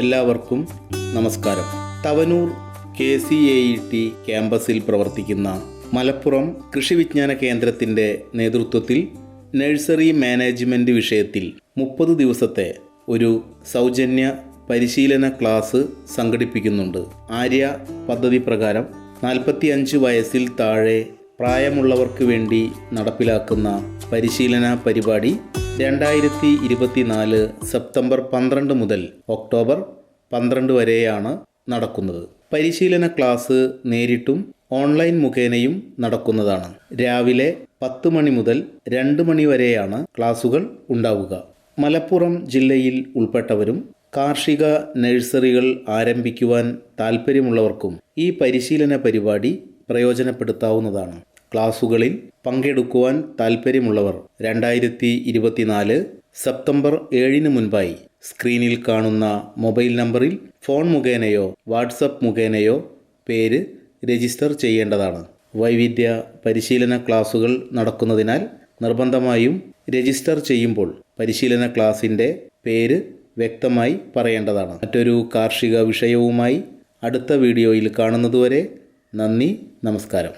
എല്ലാവർക്കും നമസ്കാരം. Thavanur K C A E T ക്യാമ്പസിൽ പ്രവർത്തിക്കുന്ന മലപ്പുറം കൃഷി വിജ്ഞാന കേന്ദ്രത്തിന്റെ നേതൃത്വത്തിൽ നഴ്സറി മാനേജ്മെന്റ് വിഷയത്തിൽ മുപ്പത് ദിവസത്തെ ഒരു സൗജന്യ പരിശീലന ക്ലാസ് സംഘടിപ്പിക്കുന്നുണ്ട്. ആര്യ പദ്ധതി പ്രകാരം നാൽപ്പത്തിയഞ്ച് വയസ്സിൽ താഴെ പ്രായമുള്ളവർക്ക് വേണ്ടി നടപ്പിലാക്കുന്ന പരിശീലന പരിപാടി രണ്ടായിരത്തി ഇരുപത്തിനാല് സെപ്റ്റംബർ പന്ത്രണ്ട് മുതൽ ഒക്ടോബർ പന്ത്രണ്ട് വരെയാണ് നടക്കുന്നത്. പരിശീലന ക്ലാസ് നേരിട്ടും ഓൺലൈൻ മുഖേനയും നടക്കുന്നതാണ്. രാവിലെ പത്ത് മണി മുതൽ രണ്ട് മണി വരെയാണ് ക്ലാസുകൾ ഉണ്ടാവുക. മലപ്പുറം ജില്ലയിൽ ഉൾപ്പെട്ടവരും കാർഷിക നഴ്സറികൾ ആരംഭിക്കുവാൻ താൽപ്പര്യമുള്ളവർക്കും ഈ പരിശീലന പരിപാടി പ്രയോജനപ്പെടുത്താവുന്നതാണ്. ക്ലാസുകളിൽ പങ്കെടുക്കുവാൻ താൽപ്പര്യമുള്ളവർ രണ്ടായിരത്തി ഇരുപത്തിനാല് സെപ്റ്റംബർ ഏഴിന് മുൻപായി സ്ക്രീനിൽ കാണുന്ന മൊബൈൽ നമ്പറിൽ ഫോൺ മുഖേനയോ വാട്സപ്പ് മുഖേനയോ പേര് രജിസ്റ്റർ ചെയ്യേണ്ടതാണ്. വൈവിധ്യ പരിശീലന ക്ലാസുകൾ നടക്കുന്നതിനാൽ നിർബന്ധമായും രജിസ്റ്റർ ചെയ്യുമ്പോൾ പരിശീലന ക്ലാസിന്റെ പേര് വ്യക്തമായി പറയേണ്ടതാണ്. മറ്റൊരു കാർഷിക വിഷയവുമായി അടുത്ത വീഡിയോയിൽ കാണുന്നതുവരെ നന്ദി നമസ്കാരം.